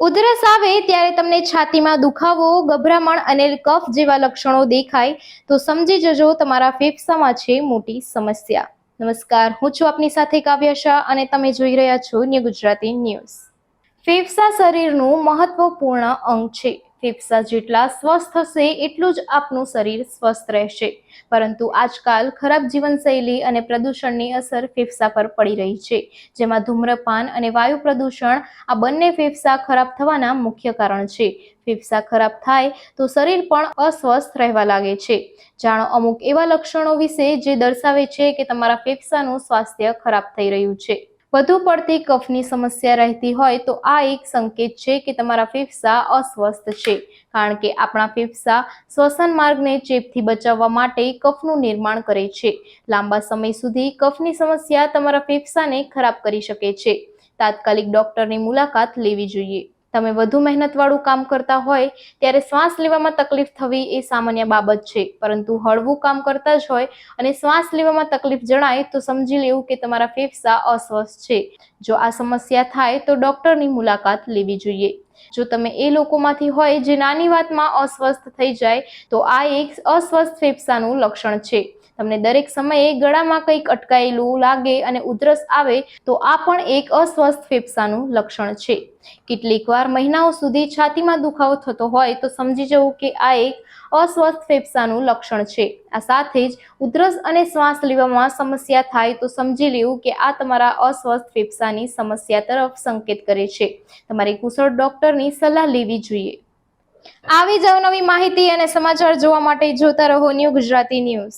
ઉધરસ આવે ત્યારે તમને છાતીમાં દુખાવો, ગભરામણ અને કફ જેવા લક્ષણો દેખાય, તો સમજી જજો તમારા ફેફસામાં છે મોટી સમસ્યા. નમસ્કાર, હું છું આપની સાથે કાવ્ય શાહ અને તમે જોઈ રહ્યા છો ન્યૂ ગુજરાતી ન્યૂઝ. ફેફસા શરીરનું મહત્વપૂર્ણ અંગ છે. ફેફસા જેટલા સ્વસ્થ હશે એટલું જ આપનું શરીર સ્વસ્થ રહેશે. પરંતુ આજકાલ ખરાબ જીવનશૈલી અને પ્રદૂષણની અસર ફેફસા પર પડી રહી છે. જેમાં ધૂમ્રપાન અને વાયુ પ્રદૂષણ આ બંને ફેફસા ખરાબ થવાના મુખ્ય કારણ છે. ફેફસા ખરાબ થાય તો શરીર પણ અસ્વસ્થ રહેવા લાગે છે. જાણો અમુક એવા લક્ષણો વિશે જે દર્શાવે છે કે તમારા ફેફસાનું સ્વાસ્થ્ય ખરાબ થઈ રહ્યું છે. વધુ પડતી કફની સમસ્યા રહેતી હોય તો આ એક સંકેત છે કે તમારા ફેફસા અસ્વસ્થ છે. કારણ કે આપણા ફેફસા શ્વસન માર્ગને ચેપથી બચાવવા માટે કફનું નિર્માણ કરે છે. લાંબા સમય સુધી કફની સમસ્યા તમારા ફેફસાને ખરાબ કરી શકે છે. તાત્કાલિક ડોક્ટરની મુલાકાત લેવી જોઈએ. તમે વધુ મહેનતવાળું કામ કરતા હોય, ત્યારે શ્વાસ લેવામાં તકલીફ થવી એ સામાન્ય બાબત છે. પરંતુ હળવું કામ કરતા જ હોય અને શ્વાસ લેવામાં તકલીફ જણાય તો સમજી લેવું કે તમારા ફેફસા અસ્વસ્થ છે. જો આ સમસ્યા થાય તો ડોક્ટરની મુલાકાત લેવી જોઈએ. જો તમે એ લોકોમાંથી હોય જે નાની વાતમાં અસ્વસ્થ થઈ જાય, તો આ એક અસ્વસ્થ ફેફસાનું લક્ષણ છે. તમને દરેક સમયે ગળામાં કંઈક અટકાયેલું લાગે અને ઉધરસ આવે, તો આ પણ એક અસ્વસ્થ ફેફસાનું લક્ષણ છે. કેટલીક વાર મહિનાઓ સુધી છાતીમાં દુખાવો થતો હોય, તો સમજી જવું કે આ એક અસ્વસ્થ ફેફસાનું લક્ષણ છે. આ સાથે જ ઉધરસ અને શ્વાસ લેવામાં સમસ્યા થાય, તો સમજી લેવું કે આ તમારા અસ્વસ્થ ફેફસાની સમસ્યા તરફ સંકેત કરે છે. તમારે કુશળ ડોક્ટરની સલાહ લેવી જોઈએ. આવી જ અવનવી માહિતી અને સમાચાર જોવા માટે જોતા રહો ન્યૂ ગુજરાતી ન્યૂઝ.